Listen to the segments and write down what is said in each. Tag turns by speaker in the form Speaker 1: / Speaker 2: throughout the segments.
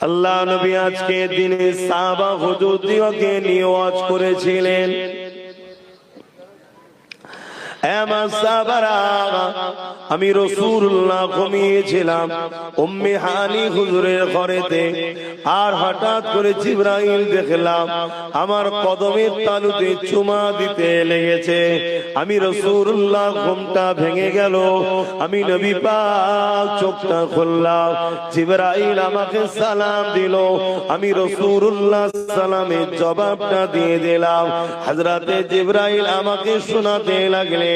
Speaker 1: আল্লাহ নবী আজকে দিনে সাবা হুজুর দিওকে করেছিলেন। আমি রসুল্লাহ ঘুমিয়েছিলাম। উম্মে হানি হুজুরের ঘরেতে, আর হঠাৎ করে জিব্রাইল দেখলাম, আমার কদমের তালুতে চুমা দিতে লেগেছে। আমি রসুল্লাহ ঘুমটা ভেঙে গেল, আমি নবী পাক চোখটা খুললাম, জিব্রাইল আমাকে সালাম দিল, আমি রসুল্লাহ সালামের জবাবটা দিয়ে দিলাম। হজরতে জিব্রাইল আমাকে শোনাতে লাগলেন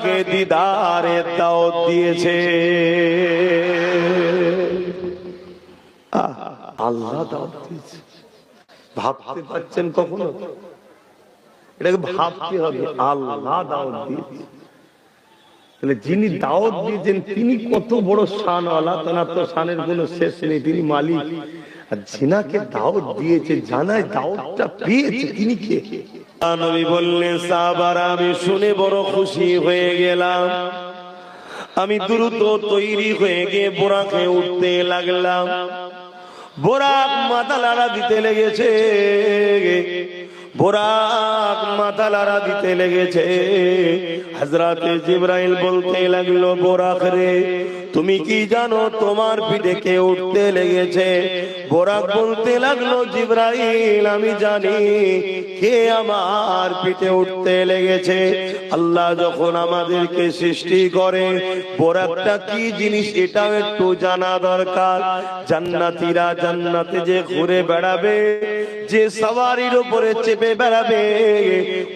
Speaker 1: আপনাকে দিদারে দাওয়াত দিয়েছে। আল্লাহ ভাবতে পারছেন কখনো? এটাকে ভাবতে হবে, আল্লাহ দাওয়াত দিয়েছে। তাহলে যিনি দাওয়াত দিয়েছেন, তিনি কত বড় শানওয়ালা তার তো শানের কোনো শেষ নেই, তিনি মালিক। আর জিনাকে দাওয়াত দিয়েছে, জানায় দাওয়াতটা পেয়েছে, তিনি কে? নবী বললেন, সাহাবার, আমি শুনে বড় খুশি হয়ে গেলাম। আমি দ্রুত তৈরি হয়ে গিয়ে বোরাকে উঠতে লাগলাম। বোরাক মাথা লাড়া দিতে লেগেছে। বোরাক মাথা লাড়া দিতে লেগেছে। হজরতে জিব্রাইল বলতে লাগল, বোরাক রে তুমি কি জানো তোমার পিঠে কে উঠতে লেগেছে? বোরাক বলতে লাগল, জিব্রাইল, আমি জানি কে আমার পিঠে উঠতে লেগেছে। আল্লাহ যখন আমাদেরকে সৃষ্টি করে, বোরাকটা কি জিনিস এটাও একটু জানা দরকার। জান্নাতীরা জান্নাতে যে ঘুরে বেড়াবে, যে সওয়ারির উপরে চেপে বেড়াবে,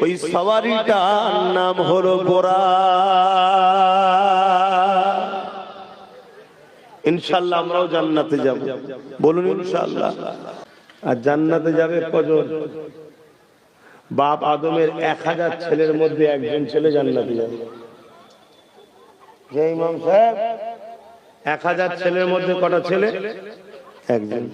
Speaker 1: ওই সওয়ারিটার নাম হলো বোরা ইনশাল্লাহ আমরাও জান্নাতে যাব। বলুন ইনশাল্লাহ আর জান্নাতে যাবে কজন? বাপ আদমের এক হাজার ছেলের মধ্যে একজন ছেলে জান্নাতে যাবে। যে ইমাম সাহেব এক হাজার ছেলের মধ্যে কটা ছেলে? একজন।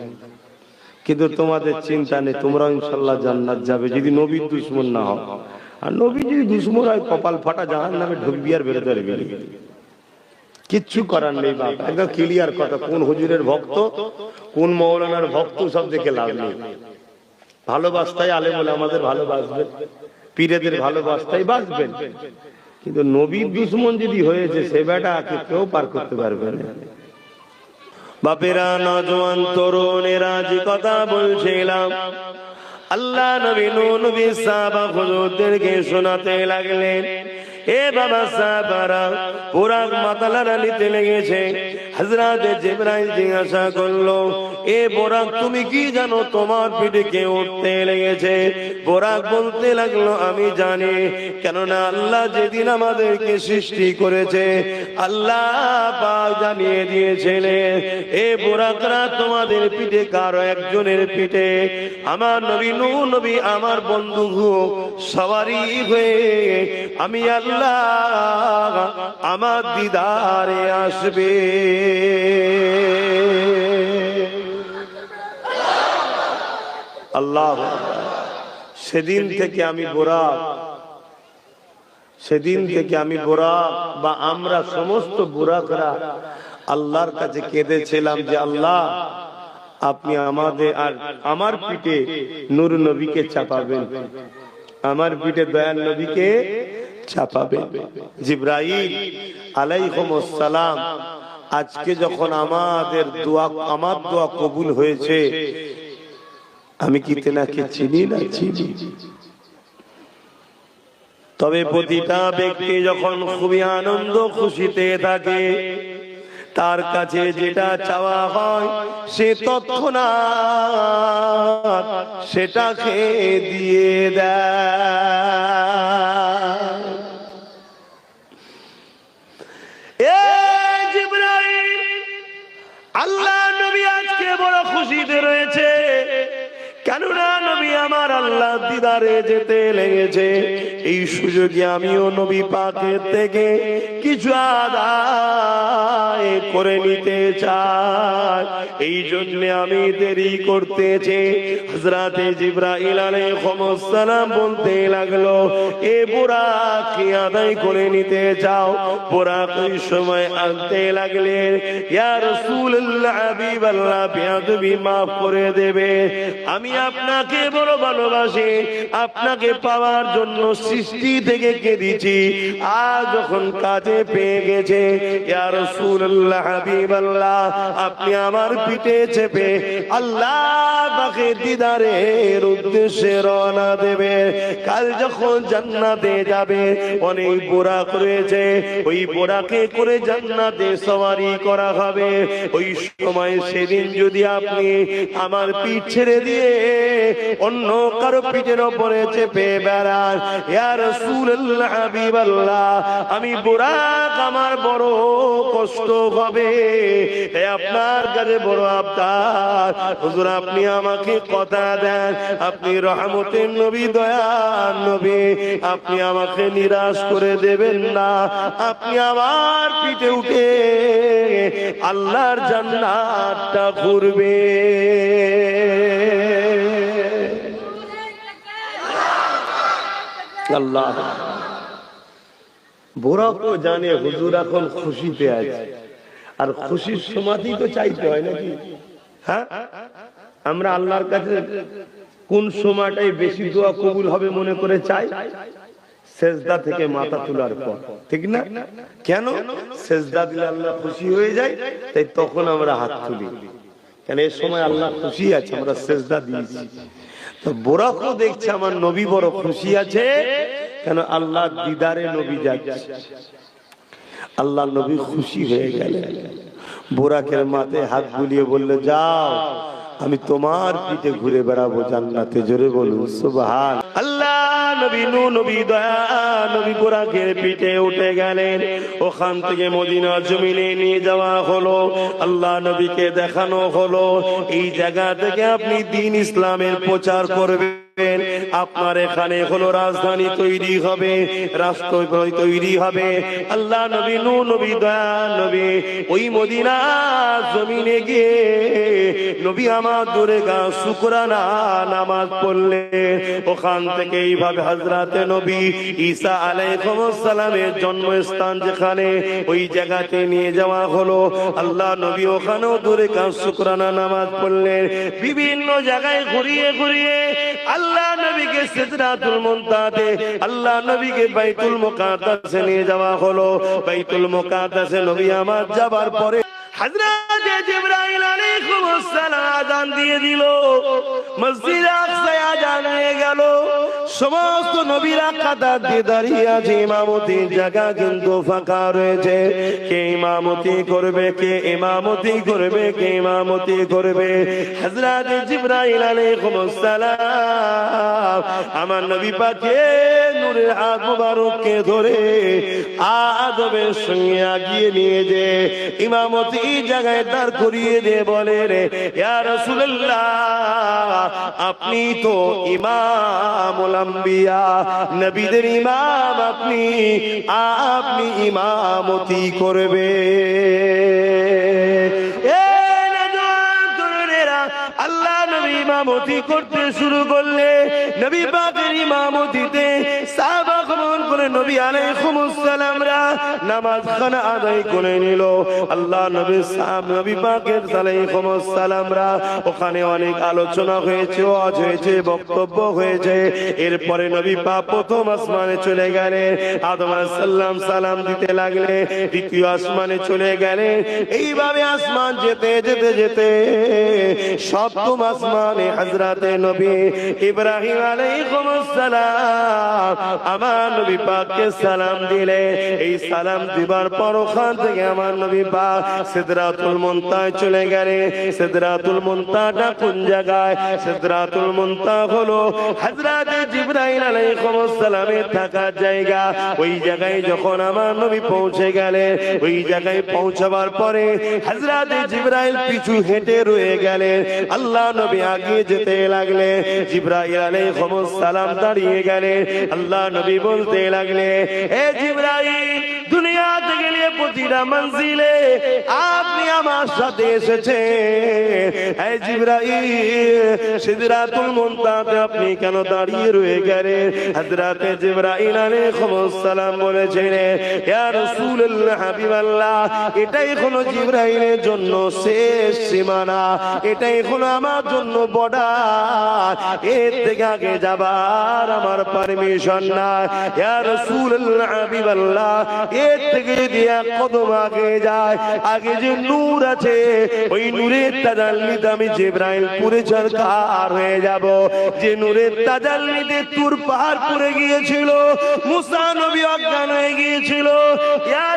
Speaker 1: কিন্তু তোমাদের চিন্তা নেই তোমরা ইনশাল্লাহ জান্নাত যাবে যদি নবীর দুশ্মন না হও। আর নবী যদি দুশ্মন হয় কপাল ফাটা জাহান নামে ঢুকবি আর বেরোতে পারবি। কিচ্ছু করার নেই বাপ। একদম ক্লিয়ার কথা। কোন হুজুরের ভক্ত কোন মৌলানার ভক্ত সব দেখে লাভ নেই। ভালোবাসতাই আলে বলে আমাদের ভালোবাসবেন। পীরেদের ভালোবাসতাই বাসবেন কিন্তু নবীর দুশ্মন যদি হয়েছে সে বেটা কেউ পার করতে পারবে না। বাপেরা নজওয়ান তরুণেরা যে কথা বলছিলাম। আল্লাহ নবী নবী সাহাবা হুজুরদেরকে শোনাতে লাগলেন। এ বাবা সাহাবারা পুরাক মাতালারা নিতে লেগেছে। হযরত জিবরাইল জিজ্ঞাসা করল, এ বোরাক, তুমি কি জানো তোমার পিঠে কে উঠতে লেগেছে? বোরাক বলতে লাগল, আমি জানি, কেননা আল্লাহ যেদিন আমাদেরকে সৃষ্টি করেছে, আল্লাহ পাক জানিয়ে দিয়েছিলেন, এ বোরাকরা, তোমাদের পিঠে কারও একজনের পিঠে, আমার নবী নবী, আমার বন্ধু সবারই হয়ে আমি আল্লাহ আমার দিদারে আসবে। আল্লাহ, সেদিন থেকে আমি বোরা সেদিন থেকে আমি বোরা বা আমরা সমস্ত বুরাকরা আল্লাহর কাছে কেঁদেছিলাম যে আল্লাহ, আপনি আমাদের আর আমার পিঠে নূর নবীকে চাপাবেন। আমার পিঠে দয়াল নবীকে চাপাবেন জিব্রাইল আলাইহিস সালাম আজকে যখন আমাদের দোয়া, আমার দোয়া কবুল হয়েছে, আমি কি তেনাকে চিনি না? চিনি। তবে প্রতিটা ব্যক্তি যখন খুবই আনন্দ, খুশিতে থাকে তার কাছে যেটা চাওয়া হয় সে তৎক্ষণাৎ সেটাকে দিয়ে দেয়। আল্লাহ নবী আজকে বড় খুশিতে রয়েছে। কেননা নবী আমার আল্লাহ দিদারে যেতে লেগেছে। এই সুযোগে আমিও নবী পাকের থেকে কিছু আদায় করে নিতে চাই। এই জন্য আমি দেরি করতেছি। হজরতে জিব্রাইল আলাইহিস সালাম বলতে লাগল, এ বুড়া কি আদায় করে নিতে চাও বুড়া ওই সময় আনতে লাগলেন ইয়া রাসূলুল্লাহ, হাবিবাল্লাহ বেয়াদবি মাফ করে দেবে। আমি আপনাকে বড় ভালোবাসি। আপনাকে পাওয়ার জন্য সৃষ্টি থেকে কেঁদেছি আজ যখন কাজে পেয়ে গেছে আপনি আমার পিঠে চেপে আল্লাহ দিদারের উদ্দেশ্যে রওনা দেবে। কাল যখন জান্নাতে যাবে, অনেক বোরাক রয়েছে। ওই বোরাকে করে জান্নাতে সওয়ারি করা হবে। ওই সময় সেদিন যদি আপনি আমার পিঠ ছেড়ে দিয়ে অন্য কারও পিঠের ওপরে চেপে বেড়ান ইয়া রাসূলুল্লাহ, হাবিবাল্লাহ, আমি আমার বড় কষ্ট হবে। আপনার কাছে বড় আবদার। হুজুর, আপনি আমাকে কথা দেন। আপনি রহমতের নবী, দয়ার নবী। আপনি আমাকে নিরাশ করে দেবেন না। আপনি আমার পিঠে উঠে আল্লাহর জান্নাতটা ঘুরবে। আল্লাহ জানে হুজুর এখন খুশিতে আছে। আর খুশির সমাধি তো চাইতে হয় নাকি? হ্যাঁ? আমরা আল্লাহর কাছে কোন সময়টাই বেশি দোয়া কবুল হবে মনে করে চাই? সেজদা থেকে মাথা তোলার পর। ঠিক না? কেন? সেজদা দিলে আল্লাহ খুশি হয়ে যায়, তাই তখন আমরা হাত তুলি। কেন? এই সময় আল্লাহ খুশি আছে, আমরা সেজদা দিয়েছি। বোরাকও দেখছে আমার নবী বড় খুশি আছে, কেন আল্লাহ দিদারে নবী যাচ্ছে। আল্লাহ নবী খুশি হয়ে গেলেন। বোরাকের মাথায় হাত বুলিয়ে বললে, যাও, আমি তোমার পিঠে ঘুরে বেড়াবো জান্নাতে। জোরে বলুন, সুবহান। আল্লাহ নবী নু নবী দয়া, নবী বোরাকের পিঠে উঠে গেলেন। ওখান থেকে মদিনা জমিনে নিয়ে যাওয়া হলো। আল্লাহ নবীকে দেখানো হলো। এই জায়গা থেকে আপনি দিন ইসলামের প্রচার করবেন। আপনার এখানে হলো রাজধানী তৈরি হবে, রাষ্ট্র তৈরি হবে। আল্লাহ নবী নু নবী দয়া, নবী ওই মদিনা জমিনে গিয়ে নবী আমার দূরে গা শুকরানা নামাজ পড়লে, ওখান থেকে এইভাবে হাজরাতে নবী ঈসা আলাইহিস সালামের জন্মস্থান যেখানে ওই জায়গাতে নিয়ে যাওয়া হলো। আল্লাহ নবী ওখানেও দূরে গা শুকরানা নামাজ পড়লেন। বিভিন্ন জায়গায় ঘুরিয়ে ঘুরিয়ে আল্লাহ নবীকে সিদরাতুল মুনতাতে আল্লাহ নবীকে বাইতুল মুকাদ্দাসে নিয়ে যাওয়া হলো। বাইতুল মুকাদ্দাসে নবী আমার যাবার পরে হযরত জিবরাইল আলাইহিস সালাম আযান দিয়ে দিল। মসজিদ আকসায় আযান হয়ে গেল। সমস্ত নবীরা কাতার দিয়ে দাঁড়িয়ে আছে ইমামতির জায়গা কিন্তু ফাঁকা রয়েছে। কে ইমামতি করবে, কে ইমামতি করবে, কে ইমামতি করবে? হযরত জিবরাইল আলাইহিস সালাম, আমার নবী পাকে নূরের হাত মুবারককে ধরে আদবের সঙ্গে আগিয়ে নিয়ে যে ইমামতি জায়গায় দাঁড় করিয়ে দিয়ে বলে রে, ইয়া রাসূলুল্লাহ, আপনি তো ইমামুল আম্বিয়া, নবীদের ইমাম আপনি আপনি ইমামতি করবে। আল্লাহ নবী ইমামতি করতে শুরু করলে, নবী পাকের ইমামতি নবী আলাইহিস সালামরা নামাজ খানা আদায় করে নিল। আল্লাহ নবী সাহাব নবী পাকের আলাইহিস সালামরা ওখানে অনেক আলোচনা হয়েছে, ওয়াজ হয়েছে, বক্তব্য হয়েছে। এরপরে নবী পাক প্রথম আসমানে চলে গেলেন আদম আলাইহিস সালাম দিতে লাগলে, দ্বিতীয় আসমানে চলে গেলেন এইভাবে আসমান যেতে যেতে যেতে সপ্তম আসমানে হযরতে নবী ইব্রাহিম আলাইহিস সালাম, আমার নবী পাককে সালাম দিলে, এই সালাম দিবার পর ওখান থেকে আমার নবী পাক সিদরাতুল মুনতায় চলে গেলে। সিদরাতুল মুনতাটা কোন জায়গায়? সিদরাতুল মুনতা হলো হযরত জিবরাইল আলাইহিস সালামের থাকার জায়গা। ওই জায়গায় যখন আমার নবী পৌঁছে গেলেন ওই জায়গায় পৌঁছাবার পরে হযরত জিবরাইল পিছু হেঁটে রয়ে গেলেন আল্লাহ নবী আগে যেতে লাগলে, জিবরাইল আলাইহিস সালাম দাঁড়িয়ে গেলে। আল্লাহ নবী বলতে লাগলে এ জিবরাইল দুনিয়া থেকে নিয়ে প্রতিটা মঞ্জিলে আপনি আমার সাথে এসেছেন। এই জিবরাইল, সিদরাতুল মুনতাহাতে আপনি কেন দাঁড়িয়ে রয়ে গেলেন? হযরত জিবরাইল আলাইহিস সালাম বলেছেন ইয়া রাসূলুল্লাহ, হাবিবাল্লাহ, এটাই হলো জিবরাইলের জন্য শেষ সীমানা। এটাই হলো আমার জন্য বর্ডার। এর থেকে আগে যাবার আমার পারমিশন না ইয়া রাসূলুল্লাহ, হাবিবাল্লাহ, এর থেকে যদি এক কদম আগে যায় আগে যে নূর আছে, ওই নূরের তাজাল্লিতে আমি জিব্রাইল পুরে সরকার হয়ে যাব। যে নূরের তাজাল্লিতে তুর পাহাড় পুরে গিয়েছিল, মুসা নবী অজ্ঞান হয়ে গিয়েছিল। ইয়া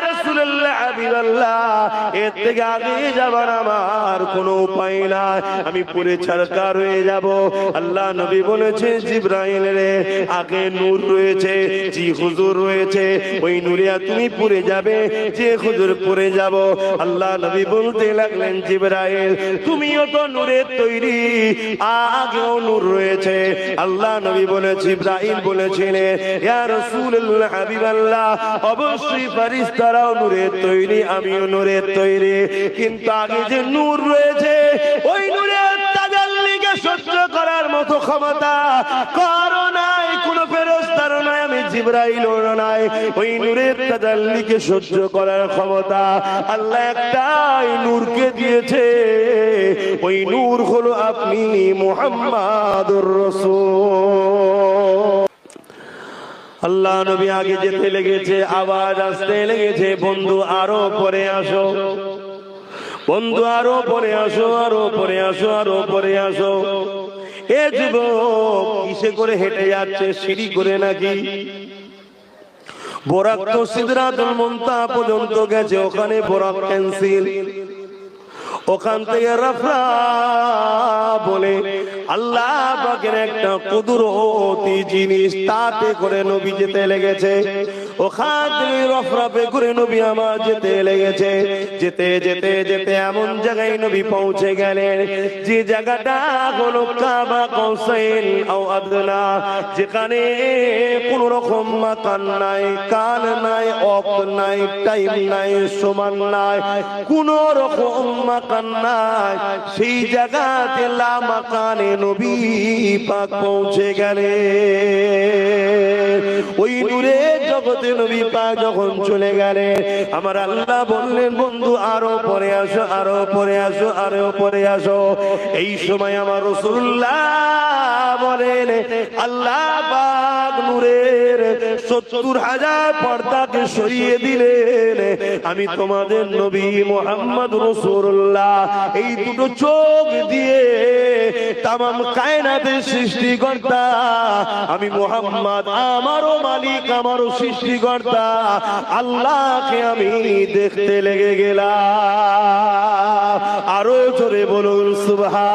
Speaker 1: আমি পুরে সরকার হয়ে যাব। আল্লাহ নবী বলেছে, জিব্রাইল রে, আগে নূর রয়েছে, জি হুজুর রয়েছে, ওই নূরিয়া তুমি পুরে যাবে, যে হুজুর পুরে যাব। আল্লাহ নবী বলতে লাগলেন, জিব্রাইল, তুমিও তো নূরের তৈরি, আগেও নূর রয়েছে। আল্লাহ নবী বলে জিব্রাইল বলেছিলেন নূরের তৈরি আমিও নূরের তৈরি। কিন্তু আগে যে নূর রয়েছে, ওই নূরের তাজাল্লিকে সহ্য করার মতো ক্ষমতা কোন ফেরস্তার আমি জিব্রাইল নাই। ওই নূরের সহ্য করার ক্ষমতা আল্লাহ একটাই নূরকে দিয়েছে। ওই নূর হলো আপনি মুহাম্মাদুর রাসূল। আল্লাহ নবী আগে যেতে লেগেছে আওয়াজ আসতে লেগেছে। বন্ধু, আরও পরে আসো। বন্ধু, আরও পরে আসো, আরও পরে আসো, আরও পরে আসো। এ যুবক, কিসে করে হেঁটে যাচ্ছে? সিঁড়ি করে নাকি? বোরাক তো সিদরাতুল মুনতা পর্যন্ত গেছে, ওখানে বোরাক ক্যান্সেল। ওখান থেকে রাফরা বলে আল্লাহ পাকের একটা কুদরতি জিনিস তাতে করে নবী যেতে লেগেছে। ওখান থেকে রফরাফে করে নবী আমার যেতে লেগেছে। যেতে যেতে যেতে এমন জায়গায় নবী পৌঁছে গেলেন। যে জায়গাটা হলো কাবা কৌসাইন ও আদনা, যেখানে কোন রকম মাকান নাই, কাল নাই অক নাই, টাইম নাই, সমান নাই, কোন রকম মাকান নাই। সেই জায়গাতে লা মাকানে নবী পাক পৌঁছে গেলে ওই দূরে নূরে জগতে নবী পাক যখন চলে গেলে আমার আল্লাহ বললেন, বন্ধু, আরও পরে আসো, আরও পরে আসো, আরও পরে আসো। এই সময় আমার রসুল্লাহ বলেন, আল্লাহ পাক নূরের সত্তর হাজার পর্দাকে সরিয়ে দিলেন। আমি তোমাদের নবী মোহাম্মদ রসুল্লাহ এই দুটো চোখ দিয়ে তামাম কায়নাতের সৃষ্টিকর্তা, আমি মোহাম্মদ, আমারও মালিক, আমারও সৃষ্টিকর্তা আল্লাহকে আমি দেখতে লেগে গেলাম। আরও জোরে বলুন সুভা